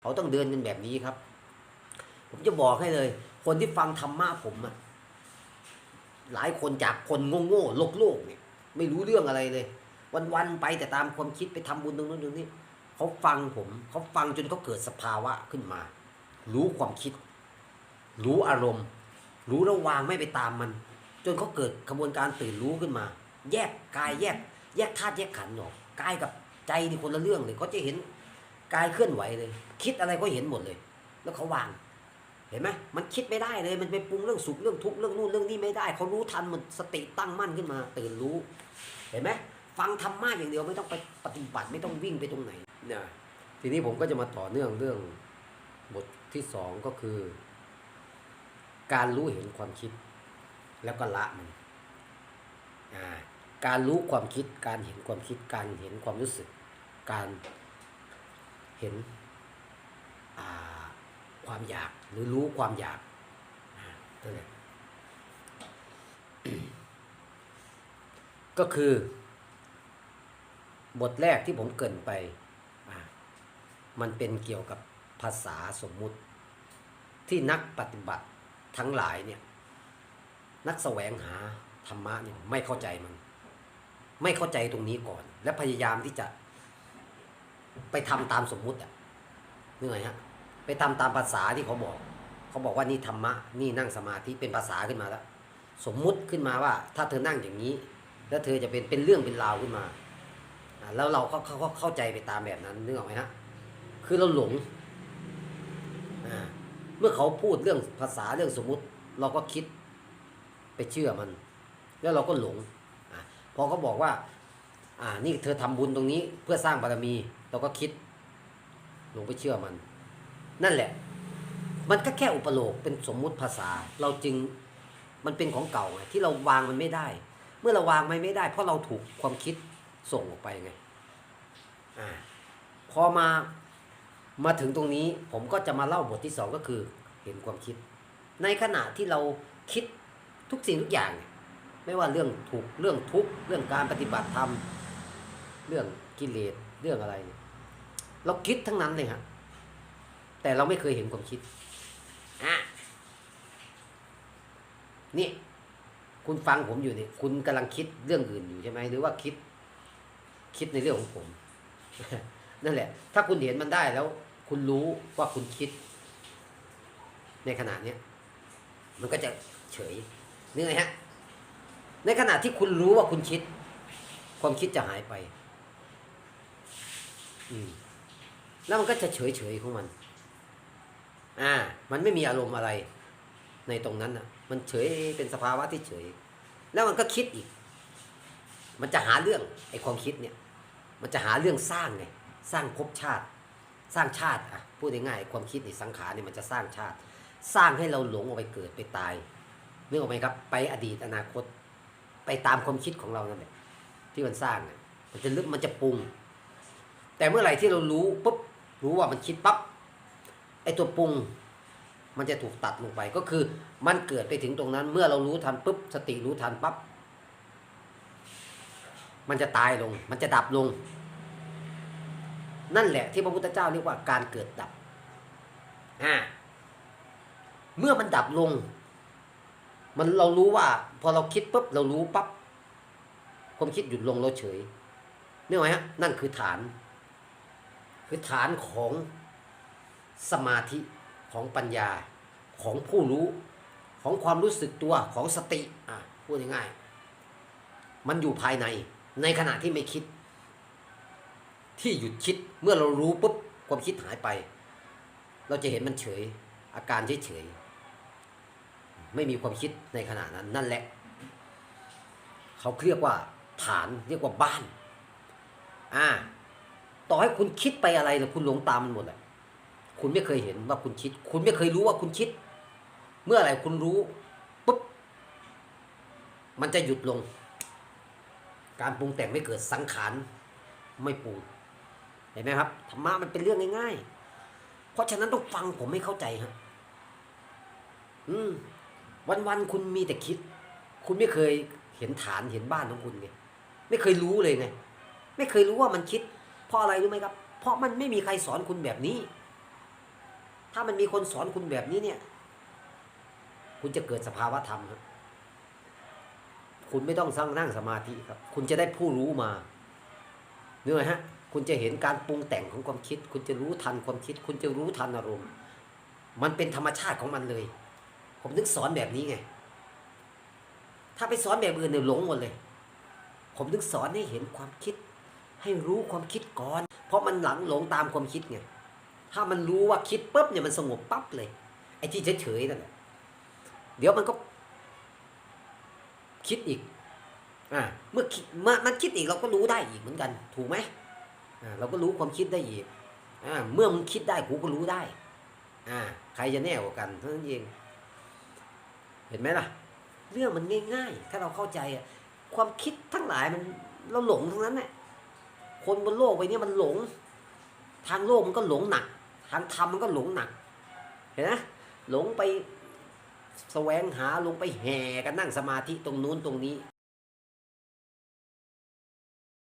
เขาต้องเดินกันแบบนี้ครับ ผมจะบอกให้เลย คนที่ฟังธรรมะผมอะหลายคนจากคนโง่ๆโลกโลกเนี่ยไม่รู้เรื่องอะไรเลย วันๆไปแต่ตามความคิดไปทำบุญตรงนั้นตรงนี้เขาฟังผมเขาฟังจนเขาเกิดสภาวะขึ้นมา รู้ความคิด รู้อารมณ์ รู้ระวางไม่ไปตามมัน จนเขาเกิดกระบวนการตื่นรู้ขึ้นมา แยกกายแยก แยกธาตุแยกขันธ์ออกกายกับใจนี่คนละเรื่องเลยเขาจะเห็น กายเคลื่อนไหวเลย คิดอะไรก็เห็นหมดเลย แล้วเขาวาง เห็นไหมมันคิดไม่ได้เลย มันไปปรุงเรื่องสุขเรื่องทุกข์เรื่องนู่นเรื่องนี้ไม่ได้ เขารู้ทันมันสติตั้งมั่นขึ้นมา ตื่นรู้ เห็นไหมฟังธรรมะอย่างเดียวไม่ต้องไปปฏิบัติไม่ต้องวิ่งไปตรงไหนเนี่ยทีนี้ผมก็จะมาต่อเนื่องเรื่องบทที่สองก็คือ การรู้เห็นความคิด แล้วก็ละมันการรู้ความคิด การเห็นความคิด การเห็นความรู้สึก การ เห็นความอยากหรือรู้ความอยากตัวนี้ก็คือบทแรกที่ผมเกินไป มันเป็นเกี่ยวกับภาษาสมมุติ ที่นักปฏิบัติทั้งหลายเนี่ย นักแสวงหาธรรมะเนี่ยไม่เข้าใจมัน ไม่เข้าใจตรงนี้ก่อน และพยายามที่จะ ไปทำตามสมมุติอะเหนื่อยฮะไปทำตามภาษาที่เขาบอก เขาบอกว่านี่ธรรมะนี่นั่งสมาธิเป็นภาษาขึ้นมาแล้ว สมมุติขึ้นมาว่า ถ้าเธอนั่งอย่างนี้ แล้วเธอจะเป็นเป็นเรื่องเป็นราวขึ้นมาแล้วเราก็เขาเขาเข้าใจไปตามแบบนั้นนึกออกไหมฮะคือเราหลงเมื่อเขาพูดเรื่องภาษาเรื่องสมมุติ เราก็คิดไปเชื่อมัน แล้วเราก็หลงอาพอเขาบอกว่า อ่า นี่เธอทำบุญตรงนี้เพื่อสร้างบารมี เราก็คิดหลงไปเชื่อมัน นั่นแหละ มันก็แค่อุปโลกเป็นสมมุติภาษา เราจึงมันเป็นของเก่าไงที่เราวางมันไม่ได้ เมื่อเราวางมันไม่ได้ เพราะเราถูกความคิดส่งออกไปไงอ่าพอมามาถึงตรงนี้ผมก็จะมาเล่าบทที่สองก็คือเห็นความคิด ในขณะที่เราคิดทุกสิ่งทุกอย่าง ไม่ว่าเรื่องถูกเรื่องทุกข์เรื่องการปฏิบัติธรรม เรื่องกิเลสเรื่องอะไร เราคิดทั้งนั้นเลยฮะแต่เราไม่เคยเห็นความคิดอะนี่คุณฟังผมอยู่นี่คุณกำลังคิดเรื่องอื่นอยู่ใช่ไหมหรือว่าคิด คิดในเรื่องของผม นั่นแหละ ถ้าคุณเห็นมันได้แล้ว คุณรู้ว่าคุณคิด ในขณะเนี้ยมันก็จะเฉยนี่ไงฮะ ในขณะที่คุณรู้ว่าคุณคิด ความคิดจะหายไป แล้วมันก็จะเฉยเฉยๆของมัน อ่า มันไม่มีอารมณ์อะไร ในตรงนั้นอะ มันเฉยเป็นสภาวะที่เฉย แล้วมันก็คิดอีก มันจะหาเรื่องไอ้ความคิดเนี่ย มันจะหาเรื่องสร้างไงสร้างภพชาติ สร้างชาติอะพูดง่ายๆความคิดในสังขารเนี่ยมันจะสร้างชาติ สร้างให้เราหลงออกไปเกิดไปตายนึกออกไหมครับ ไปอดีตอนาคต ไปตามความคิดของเรานั่นแหละที่มันสร้างเนี่ยมันจะลึกมันจะปรุง แต่เมื่อไหร่ที่เรารู้ปุ๊บรู้ว่ามันคิดปั๊บไอ้ตัวปรุงมันจะถูกตัดลงไปก็คือมันเกิดไปถึงตรงนั้น เมื่อเรารู้ทันปุ๊บสติรู้ทันปั๊บมันจะตายลง มันจะดับลง นั่นแหละที่พระพุทธเจ้าเรียกว่าการเกิดดับอ่าเมื่อมันดับลง มันเรารู้ว่า พอเราคิดปุ๊บเรารู้ปั๊บความคิดหยุดลงเราเฉยนี่ไหมฮะนั่นคือฐาน คือฐานของสมาธิของปัญญาของผู้รู้ของความรู้สึกตัวของสติอะพูดง่ายๆมันอยู่ภายในในขณะที่ไม่คิด ที่หยุดคิดเมื่อเรารู้ปุ๊บความคิดหายไป เราจะเห็นมันเฉย อาการเฉยเฉยไม่มีความคิดในขณะนั้นนั่นแหละ เขาเรียกว่าฐานเรียกว่าบ้านอ่า ต่อให้คุณคิดไปอะไรเนี่ยคุณหลงตามมันหมดแหละคุณไม่เคยเห็นว่าคุณคิด คุณไม่เคยรู้ว่าคุณคิด เมื่อไหร่คุณรู้ปุ๊บมันจะหยุดลง การปรุงแต่งไม่เกิดสังขารไม่ปรุงเห็นไหมครับธรรมะมันเป็นเรื่องง่าย ๆ เพราะฉะนั้นต้องฟังผมไม่เข้าใจฮะอืม วันๆคุณมีแต่คิด คุณไม่เคยเห็นฐานเห็นบ้านของคุณไงไม่เคยรู้เลยไงไม่เคยรู้ว่ามันคิด เพราะอะไรรู้ไหมครับ เพราะมันไม่มีใครสอนคุณแบบนี้ ถ้ามันมีคนสอนคุณแบบนี้เนี่ย คุณจะเกิดสภาวะธรรมครับ คุณไม่ต้องสร้างนั่งสมาธิครับ คุณจะได้ผู้รู้มาเนื้อฮะ คุณจะเห็นการปรุงแต่งของความคิด คุณจะรู้ทันความคิด คุณจะรู้ทันอารมณ์ มันเป็นธรรมชาติของมันเลย ผมนึกสอนแบบนี้ไง ถ้าไปสอนแบบอื่นเนี่ยหลงหมดเลย ผมนึกสอนให้เห็นความคิด ให้รู้ความคิดก่อน เพราะมันหลังหลงตามความคิดไงถ้ามันรู้ว่าคิดปุ๊บเนี่ยมันสงบปั๊บเลยไอ้ที่เฉยๆนั่นแหละเดี๋ยวมันก็ คิดอีกอ่าเมื่อคิดเมื่อมันคิดอีกเราก็รู้ได้อีกเหมือนกัน ถูกไหมอ่าเราก็รู้ความคิดได้อีกอ่าเมื่อมึงคิดได้กูก็รู้ได้อ่าใครจะแน่กว่ากันเท่านั้นเอง เห็นไหมล่ะ เรื่องมันง่าย ๆ ถ้าเราเข้าใจอะความคิดทั้งหลายมันเราหลงทั้งนั้นแหละ คนบนโลกใบนี้มันหลง ทางโลกมันก็หลงหนัก ทางธรรมมันก็หลงหนัก เห็นไหมหลงไปแสวงหาลงไปแห่กันนั่งสมาธิตรงนู้นตรงนี้